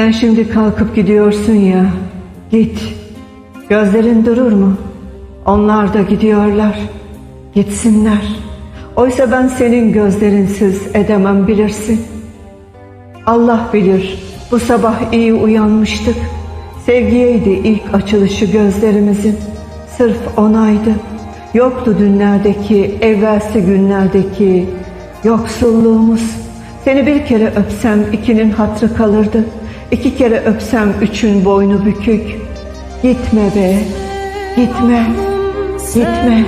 Sen şimdi kalkıp gidiyorsun ya. Git. Gözlerin durur mu? Onlar da gidiyorlar. Gitsinler. Oysa ben senin gözlerinsiz edemem bilirsin. Allah bilir bu sabah iyi uyanmıştık. Sevgiyeydi ilk açılışı gözlerimizin. Sırf onaydı. Yoktu dünlerdeki, evvelsi günlerdeki yoksulluğumuz. Seni bir kere öpsem ikinin hatrı kalırdı. İki kere öpsem üçün boynu bükük. Gitme be, gitme, gitme.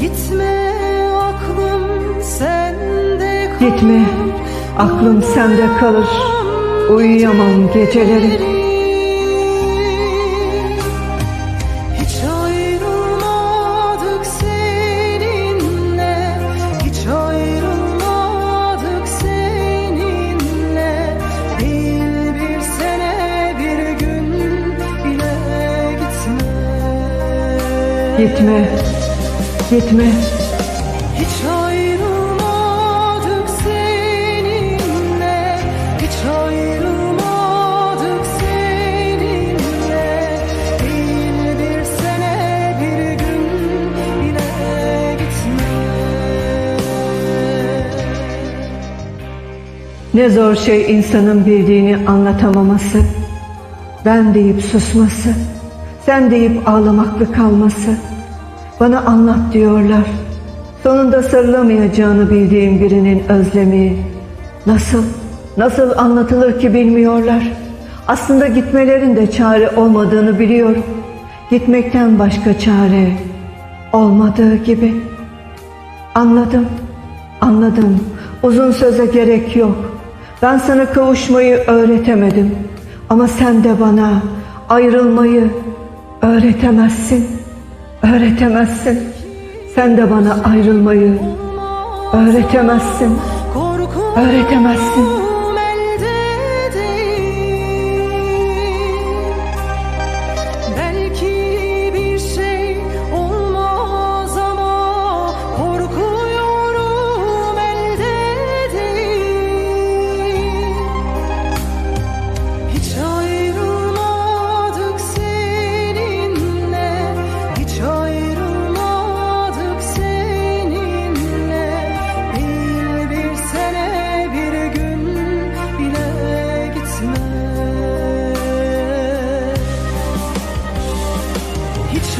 Gitme aklım sende kalır Gitme, aklım sende kalır. Uyuyamam geceleri. Gitme, gitme. Hiç ayrılmadık seninle Hiç ayrılmadık seninle Değil bir sene bir gün bile gitme Ne zor şey insanın bildiğini anlatamaması. Ben deyip susması. Sen deyip ağlamaklı kalması. Bana anlat diyorlar. Sonunda sarılamayacağını bildiğim birinin özlemi. Nasıl, nasıl anlatılır ki bilmiyorlar. Aslında gitmelerin de çare olmadığını biliyorum. Gitmekten başka çare olmadığı gibi. Anladım, anladım. Uzun söze gerek yok. Ben sana kavuşmayı öğretemedim. Ama sen de bana ayrılmayı öğretemezsin. Öğretemezsin. Sen de bana ayrılmayı öğretemezsin. Öğretemezsin.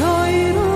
Ayrılmadık